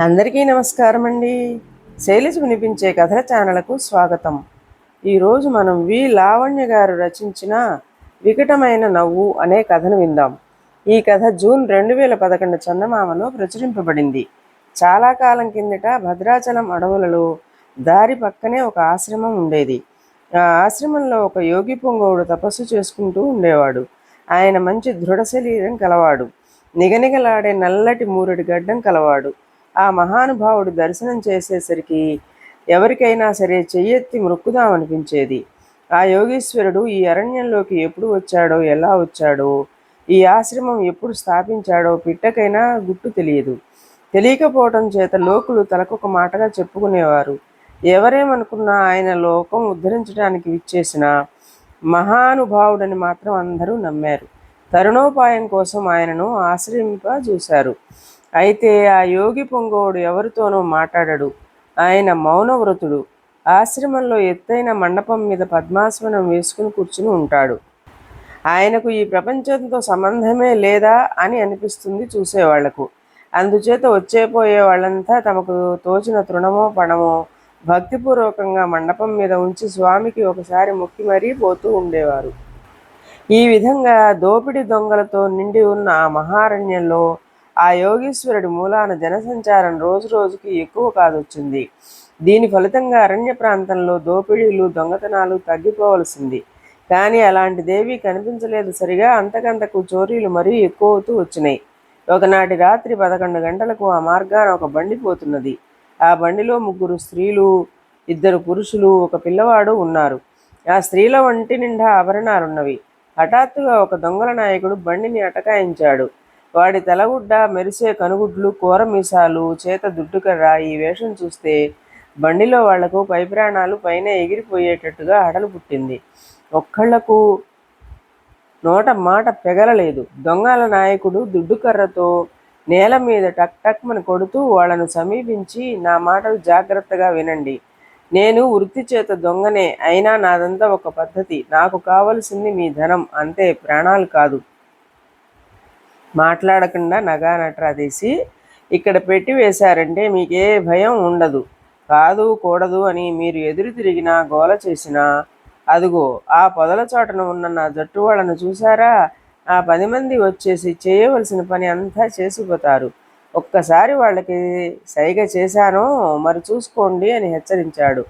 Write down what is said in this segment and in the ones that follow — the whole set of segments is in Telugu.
అందరికీ నమస్కారం అండి శైలిస్ వినిపించే కథల ఛానళ్ళకు స్వాగతం. ఈరోజు మనం వి. లావణ్య గారు రచించిన వికటమైన నవ్వు అనే కథను విందాం. ఈ కథ జూన్ రెండు వేల పదకొండు చందమామలో ప్రచురింపబడింది. చాలా కాలం కిందట భద్రాచలం అడవులలో దారి పక్కనే ఒక ఆశ్రమం ఉండేది. ఆ ఆశ్రమంలో ఒక యోగి పొంగవుడు తపస్సు చేసుకుంటూ ఉండేవాడు. ఆయన మంచి దృఢ శరీరం కలవాడు. నిగనిగలాడే నల్లటి మూరెడు గడ్డం కలవాడు. ఆ మహానుభావుడు దర్శనం చేసేసరికి ఎవరికైనా సరే చెయ్యెత్తి మొక్కుదామనిపించేది. ఆ యోగేశ్వరుడు ఈ అరణ్యంలోకి ఎప్పుడు వచ్చాడో ఎలా వచ్చాడో ఈ ఆశ్రమం ఎప్పుడు స్థాపించాడో పిట్టకైనా గుట్టు తెలియదు. తెలియకపోవటం చేత లోకులు తలకొక మాటగా చెప్పుకునేవారు. ఎవరేమనుకున్నా ఆయన లోకం ఉద్ధరించడానికి విచ్చేసిన మహానుభావుడని మాత్రం అందరూ నమ్మారు. తరుణోపాయం కోసం ఆయనను ఆశ్రయింప చూశారు అయితే ఆ యోగి పొంగోడు ఎవరితోనూ మాట్లాడడు. ఆయన మౌనవ్రతుడు. ఆశ్రమంలో ఎత్తైన మండపం మీద పద్మాసనం వేసుకుని కూర్చుని ఉంటాడు. ఆయనకు ఈ ప్రపంచంతో సంబంధమే లేదా అని అనిపిస్తుంది చూసేవాళ్ళకు. అందుచేత వచ్చేపోయే వాళ్ళంతా తమకు తోచిన తృణమో పణమో భక్తిపూర్వకంగా మండపం మీద ఉంచి స్వామికి ఒకసారి మొక్కి మరీ పోతూ ఉండేవారు. ఈ విధంగా దోపిడి దొంగలతో నిండి ఉన్న ఆ మహారణ్యంలో ఆ యోగీశ్వరుడి మూలాన జనసంచారం రోజు రోజుకి ఎక్కువ కాదొచ్చింది. దీని ఫలితంగా అరణ్య ప్రాంతంలో దోపిడీలు దొంగతనాలు తగ్గిపోవలసింది. కానీ అలాంటి దేవి కనిపించలేదు సరిగా. అంతకంతకు చోరీలు మరీ ఎక్కువ అవుతూ వచ్చినాయి. ఒకనాటి రాత్రి పదకొండు గంటలకు ఆ మార్గాన ఒక బండి పోతున్నది. ఆ బండిలో ముగ్గురు స్త్రీలు ఇద్దరు పురుషులు ఒక పిల్లవాడు ఉన్నారు. ఆ స్త్రీల వంటి నిండా ఆభరణాలున్నవి. హఠాత్తుగా ఒక దొంగల నాయకుడు బండిని అటకాయించాడు. వాడి తలగుడ్డ మెరిసే కనుగుడ్లు కూర మీసాలు చేత దుడ్డుకర్ర ఈ వేషం చూస్తే బండిలో వాళ్ళకు పైప్రాణాలు పైన ఎగిరిపోయేటట్టుగా హడలు పుట్టింది. ఒక్కళ్ళకు నోట మాట పెగలలేదు. దొంగల నాయకుడు దుడ్డుకర్రతో నేల మీద టక్ టక్మని కొడుతూ వాళ్ళను సమీపించి నా మాటలు జాగ్రత్తగా వినండి. నేను వృత్తి చేత దొంగనే అయినా నాదంతా ఒక పద్ధతి. నాకు కావలసింది మీ ధనం అంతే ప్రాణాలు కాదు. మాట్లాడకుండా నగా నట్రా తీసి ఇక్కడ పెట్టి వేశారంటే మీకే భయం ఉండదు. కాదు కూడదు అని మీరు ఎదురు తిరిగినా గోల చేసినా అదిగో ఆ పొదల చోటన ఉన్న నా జట్టు వాళ్ళను చూసారా ఆ పది మంది వచ్చేసి చేయవలసిన పని అంతా చేసిపోతారు. ఒక్కసారి వాళ్ళకి సైగ చేశానో మరి చూసుకోండి అని హెచ్చరించాడు.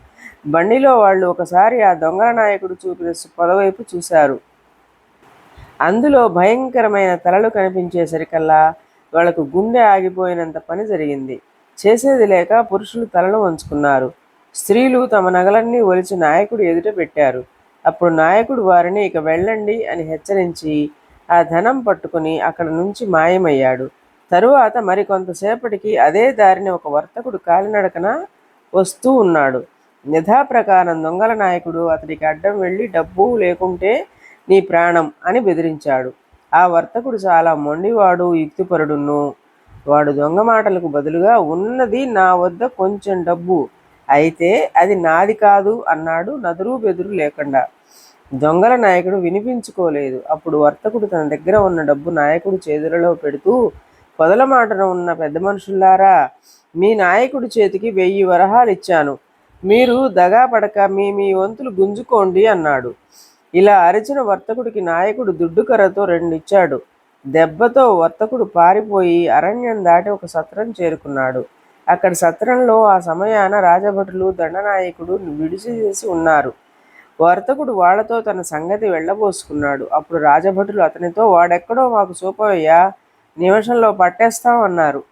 బండిలో వాళ్ళు ఒకసారి ఆ దొంగల నాయకుడు చూపిన పొదవైపు చూశారు. అందులో భయంకరమైన తలలు కనిపించేసరికల్లా వాళ్ళకు గుండె ఆగిపోయినంత పని జరిగింది. చేసేది లేక పురుషులు తలలు వంచుకున్నారు. స్త్రీలు తమ నగలన్నీ ఒలిచి నాయకుడు ఎదుట పెట్టారు. అప్పుడు నాయకుడు వారిని ఇక వెళ్ళండి అని హెచ్చరించి ఆ ధనం పట్టుకుని అక్కడ నుంచి మాయమయ్యాడు. తరువాత మరికొంతసేపటికి అదే దారిని ఒక వర్తకుడు కాలినడకన వస్తూ ఉన్నాడు. యథాప్రకారం దొంగల నాయకుడు అతడికి అడ్డం వెళ్ళి డబ్బు లేకుంటే నీ ప్రాణం అని బెదిరించాడు. ఆ వర్తకుడు చాలా మొండివాడు యుక్తిపరుడును. వాడు దొంగ మాటలకు బదులుగా ఉన్నది నా వద్ద కొంచెం డబ్బు. అయితే అది నాది కాదు అన్నాడు నదురు బెదురు లేకుండా. దొంగల నాయకుడు వినిపించుకోలేదు. అప్పుడు వర్తకుడు తన దగ్గర ఉన్న డబ్బు నాయకుడు చేతులలో పెడుతూ పొదల మాటన ఉన్న పెద్ద మనుషులారా మీ నాయకుడి చేతికి వెయ్యి వరహాలు ఇచ్చాను. మీరు దగా పడక మీ మీ వంతులు గుంజుకోండి అన్నాడు. ఇలా అరిచిన వర్తకుడికి నాయకుడు దుడ్డుకర్రతో రెండిచ్చాడు. దెబ్బతో వర్తకుడు పారిపోయి అరణ్యం దాటి ఒక సత్రం చేరుకున్నాడు. అక్కడ సత్రంలో ఆ సమయాన రాజభటులు దండనాయకుడు విడిచి చేసి ఉన్నారు. వర్తకుడు వాళ్ళతో తన సంగతి వెళ్ళబోసుకున్నాడు. అప్పుడు రాజభటులు అతనితో వాడెక్కడో మాకు చూపవయ్యా నిమిషంలో పట్టేస్తాం అన్నారు.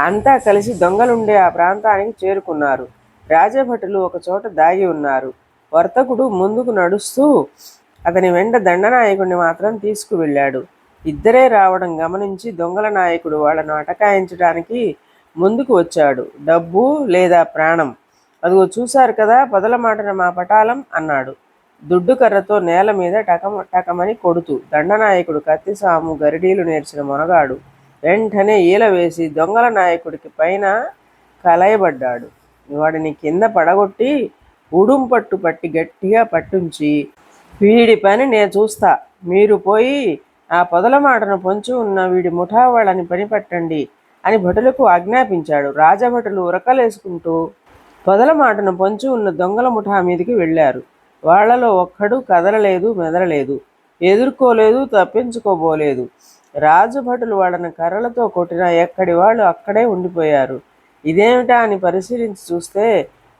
అంతా కలిసి దొంగలుండే ఆ ప్రాంతానికి చేరుకున్నారు. రాజభటులు ఒక చోట దాగి ఉన్నారు. వర్తకుడు ముందుకు నడుస్తూ అతని వెంట దండనాయకుడిని మాత్రం తీసుకువెళ్ళాడు. ఇద్దరే రావడం గమనించి దొంగల నాయకుడు వాళ్ళను అటకాయించడానికి ముందుకు వచ్చాడు. డబ్బు లేదా ప్రాణం? అదిగో చూశారు కదా పదల మాటన మా పటాలం అన్నాడు. దుడ్డు కర్రతో నేల మీద టకమ టకమని కొడుతూ దండనాయకుడు కత్తిసాము గరిడీలు నేర్చిన మొనగాడు. వెంటనే ఈల వేసి దొంగల నాయకుడికి పైన కలయబడ్డాడు. వాడిని కింద పడగొట్టి ఉడుం పట్టు పట్టి గట్టిగా పట్టుంచి వీడి పని నేను చూస్తా. మీరు పోయి ఆ పొదల మాటను పొంచి ఉన్న వీడి ముఠా వాళ్ళని పని పట్టండి అని భటులకు ఆజ్ఞాపించాడు. రాజభటులు ఉరకలేసుకుంటూ పొదల మాటను పొంచి ఉన్న దొంగల ముఠా మీదకి వెళ్ళారు. వాళ్ళలో ఒక్కడు కదలలేదు మెదలలేదు ఎదుర్కోలేదు తప్పించుకోబోలేదు. రాజభటులు వాళ్ళని కర్రలతో కొట్టినా ఎక్కడి వాళ్ళు అక్కడే ఉండిపోయారు. ఇదేమిటా అని పరిశీలించి చూస్తే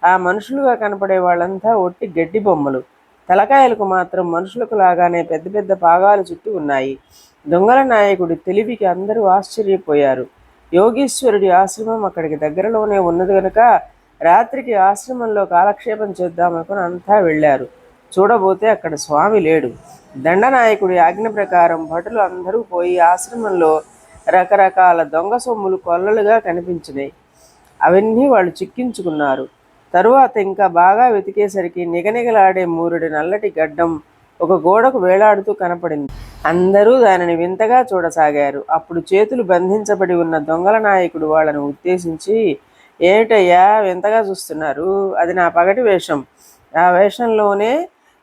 ఆ మనుషులుగా కనపడే వాళ్ళంతా ఒట్టి గడ్డి బొమ్మలు. తలకాయలకు మాత్రం మనుషులకు లాగానే పెద్ద పెద్ద పాగాలు చుట్టి ఉన్నాయి. దొంగల నాయకుడి తెలివికి అందరూ ఆశ్చర్యపోయారు. యోగీశ్వరుడి ఆశ్రమం అక్కడికి దగ్గరలోనే ఉన్నది కనుక రాత్రికి ఆశ్రమంలో కాలక్షేపం చేద్దామనుకుని అంతా వెళ్ళారు. చూడబోతే అక్కడ స్వామి లేడు. దండనాయకుడి ఆజ్ఞ ప్రకారం భటులు అందరూ పోయి ఆశ్రమంలో రకరకాల దొంగ సొమ్ములు కొల్లలుగా కనిపించినాయి అవన్నీ వాళ్ళు చిక్కించుకున్నారు. తరువాత ఇంకా బాగా వెతికేసరికి నిగనిగలాడే మూరుడి నల్లటి గడ్డం ఒక గోడకు వేలాడుతూ కనపడింది. అందరూ దానిని వింతగా చూడసాగారు. అప్పుడు చేతులు బంధించబడి ఉన్న దొంగల నాయకుడు వాళ్ళను ఉద్దేశించి ఏమిటయ్యా వింతగా చూస్తున్నారు? అది నా పగటి వేషం. ఆ వేషంలోనే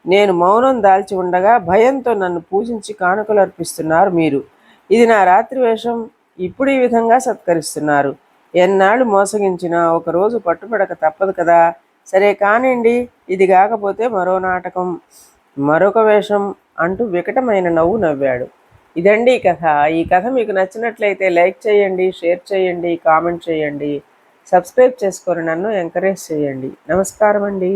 నేను మౌనం దాల్చి ఉండగా భయంతో నన్ను పూజించి కానుకలు అర్పిస్తున్నారు మీరు. ఇది నా రాత్రి వేషం. ఇప్పుడు ఈ విధంగా సత్కరిస్తున్నారు. ఎన్నాళ్ళు మోసగించినా ఒకరోజు పట్టుపడక తప్పదు కదా. సరే కానివ్వండి ఇది కాకపోతే మరో నాటకం మరొక వేషం అంటూ వికటమైన నవ్వు నవ్వాడు. ఇదండి ఈ కథ. ఈ కథ మీకు నచ్చినట్లయితే లైక్ చేయండి షేర్ చేయండి కామెంట్ చేయండి. సబ్స్క్రైబ్ చేసుకొని నన్ను ఎంకరేజ్ చేయండి. నమస్కారం అండి